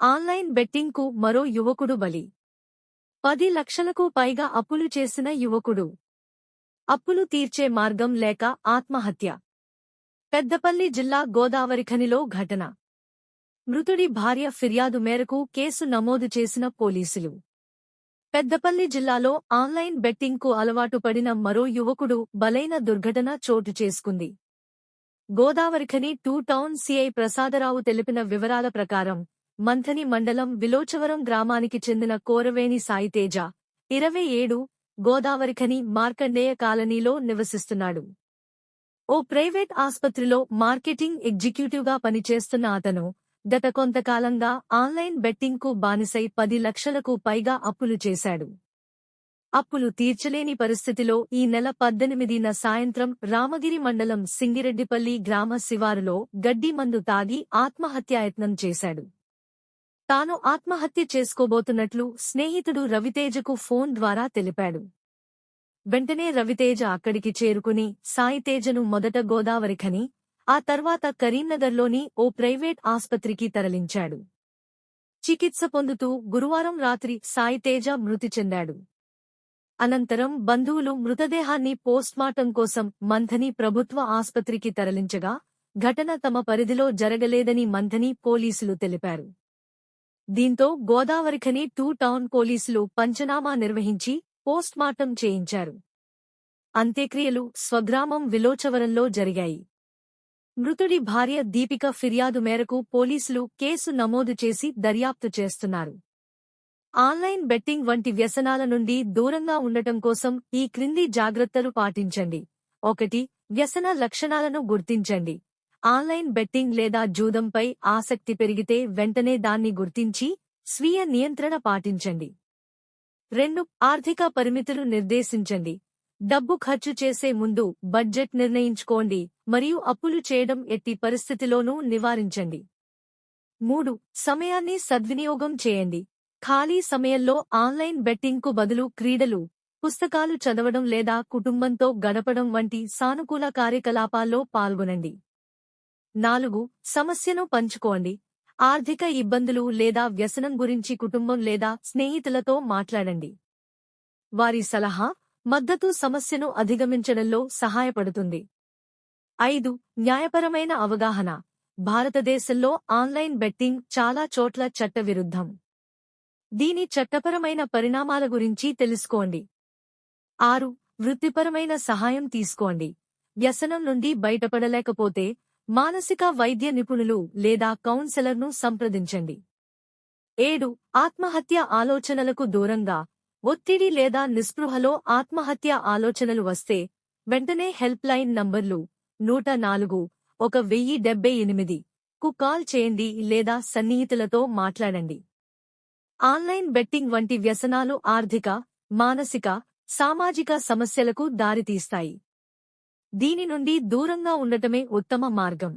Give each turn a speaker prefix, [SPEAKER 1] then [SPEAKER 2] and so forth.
[SPEAKER 1] Online బెట్టింగ్కు మరో యువకుడు బలి. పది లక్షలకు పైగా అప్పులు చేసిన యువకుడు. అప్పులు తీర్చే మార్గం లేక ఆత్మహత్య. పెద్దపల్లి జిల్లా గోదావరిఖనిలో ఘటన. మృతుడి భార్య ఫిర్యాదు మేరకు కేసు నమోదు చేసిన పోలీసులు. పెద్దపల్లి జిల్లాలో ఆన్లైన్ బెట్టింగ్కు అలవాటు పడిన మరో యువకుడు బలైన దుర్ఘటన చోటు చేసుకుంది. Godavarikhani two town CI Prasadarao తెలిపిన వివరాల ప్రకారం మంథని మండలం విలోచవరం గ్రామానికి చెందిన కోరవేణి సాయితేజ ఇరవై ఏడు గోదావరిఖని మార్కండేయ కాలనీలో నివసిస్తున్నాడు. ఓ ప్రైవేట్ ఆస్పత్రిలో మార్కెటింగ్ ఎగ్జిక్యూటివ్గా పనిచేస్తున్న అతను గత కొంతకాలంగా ఆన్లైన్ బెట్టింగ్కు బానిసై పది లక్షలకు పైగా అప్పులు చేశాడు. అప్పులు తీర్చలేని పరిస్థితిలో ఈ నెల పద్దెనిమిదిన సాయంత్రం రామగిరి మండలం సింగిరెడ్డిపల్లి గ్రామ శివారులో గడ్డి మందు తాగి ఆత్మహత్యాయత్నం చేశాడు. తాను ఆత్మహత్య చేసుకోబోతున్నట్లు స్నేహితుడు రవితేజకు ఫోన్ ద్వారా తెలిపాడు. వెంటనే రవితేజ అక్కడికి చేరుకుని సాయితేజను మొదట గోదావరిఖని ఆ తర్వాత కరీంనగర్లోని ఓ ప్రైవేట్ ఆస్పత్రికి తరలించాడు. చికిత్స పొందుతూ గురువారం రాత్రి సాయితేజ మృతి చెందాడు. అనంతరం బంధువులు మృతదేహాన్ని పోస్ట్మార్టం కోసం మంథని ప్రభుత్వ ఆస్పత్రికి తరలించగా ఘటన తమ పరిధిలో జరగలేదని మంథని పోలీసులు తెలిపారు. దీంతో గోదావరిఖని టూ టౌన్ పోలీసులు పంచనామా నిర్వహించి పోస్ట్మార్టం చేయించారు. అంత్యక్రియలు స్వగ్రామం విలోచవరంలో జరిగాయి. మృతుడి భార్య దీపిక ఫిర్యాదు మేరకు పోలీసులు కేసు నమోదు చేసి దర్యాప్తు చేస్తున్నారు. ఆన్లైన్ బెట్టింగ్ వంటి వ్యసనాల నుండి దూరంగా ఉండటం కోసం ఈ క్రింది జాగ్రత్తలు పాటించండి. ఒకటి వ్యసన లక్షణాలను గుర్తించండి. ఆన్లైన్ బెట్టింగ్ లేదా జూదంపై ఆసక్తి పెరిగితే వెంటనే దాన్ని గుర్తించి స్వీయ నియంత్రణ పాటించండి. రెండు ఆర్థిక పరిమితులు నిర్దేశించండి. డబ్బు ఖర్చు చేసే ముందు బడ్జెట్ నిర్ణయించుకోండి మరియు అప్పులు చేయడం ఎట్టి పరిస్థితిలోనూ నివారించండి. మూడు సమయాన్ని సద్వినియోగం చేయండి. ఖాళీ సమయంలో ఆన్లైన్ బెట్టింగ్కు బదులు క్రీడలు పుస్తకాలు చదవడం లేదా కుటుంబంతో గడపడం వంటి సానుకూల కార్యకలాపాల్లో పాల్గొనండి. నాలుగు సమస్యను పంచుకోండి. ఆర్థిక ఇబ్బందులు లేదా వ్యసనం గురించి కుటుంబం లేదా స్నేహితులతో మాట్లాడండి. వారి సలహా మద్దతు సమస్యను అధిగమించడంలో సహాయపడుతుంది. ఐదు న్యాయపరమైన అవగాహన. భారతదేశంలో ఆన్లైన్ బెట్టింగ్ చాలా చోట్ల చట్టవిరుద్ధం. దీని చట్టపరమైన పరిణామాల గురించి తెలుసుకోండి. ఆరు వృత్తిపరమైన సహాయం తీసుకోండి. వ్యసనం నుండి బయటపడలేకపోతే మానసిక వైద్య నిపుణులు లేదా కౌన్సెలర్ను సంప్రదించండి. ఏడు ఆత్మహత్య ఆలోచనలకు దూరంగా ఒత్తిడి లేదా నిస్పృహలో ఆత్మహత్య ఆలోచనలు వస్తే వెంటనే హెల్ప్ లైన్ నంబర్లు నూట నాలుగు ఒక వెయ్యి డెబ్బై ఎనిమిది కు కాల్ చేయండి లేదా సన్నిహితులతో మాట్లాడండి. ఆన్లైన్ బెట్టింగ్ వంటి వ్యసనాలు ఆర్థిక మానసిక సామాజిక సమస్యలకు దారితీస్తాయి. దీని నుండి దూరంగా ఉండటమే ఉత్తమ మార్గం.